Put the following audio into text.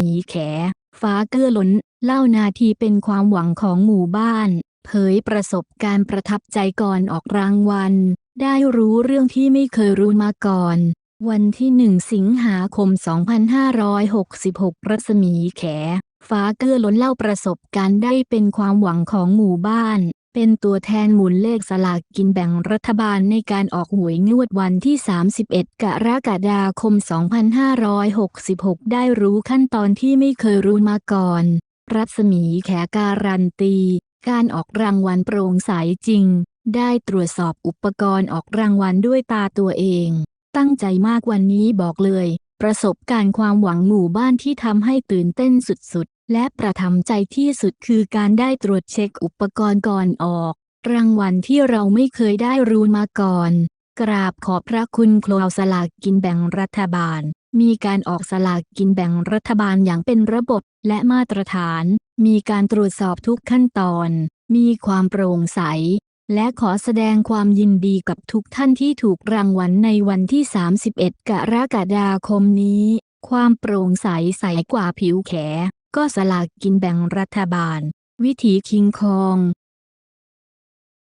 มีแข ฟ้าเกื้อล้น เล่านาทีเป็นความหวังของหมู่บ้าน เผยประสบการณ์ประทับใจก่อนออกรางวัล ได้รู้เรื่องที่ไม่เคยรู้มาก่อน วันที่หนึ่งสิงหาคม 2566 รัศมีแข ฟ้าเกื้อล้นเล่าประสบการณ์ได้เป็นความหวังของหมู่บ้าน เป็นตัวแทนหมุนเลขสลากกินแบ่งรัฐบาลในการออกหวยงวดวันที่ 31 กรกฎาคม 2566 ได้รู้ขั้นตอนที่ไม่เคยรู้มาก่อน รัศมีแขการันตี การออกรางวัลโปร่งใสจริง ได้ตรวจสอบอุปกรณ์ออกรางวัลด้วยตาตัวเอง ตั้งใจมากวันนี้บอกเลย ประสบการณ์ความหวังหมู่บ้านที่ทำให้ตื่นเต้นสุดๆ และประทับใจที่สุดคือการได้ตรวจเช็คอุปกรณ์ก่อนออก รางวัลที่เราไม่เคยได้รู้มาก่อน กราบขอบพระคุณคลาวสลากกินแบ่งรัฐบาล มีการออกสลากกินแบ่งรัฐบาลอย่างเป็นระบบและมาตรฐาน มีการตรวจสอบทุกขั้นตอน มีความโปร่งใส และขอแสดงความยินดีกับทุกท่านที่ถูกรางวัลในวันที่ 31 กรกฎาคมนี้ ความโปร่งใสใสกว่าผิวแข ก็สลากกินแบ่งรัฐบาล วิถีคิงคอง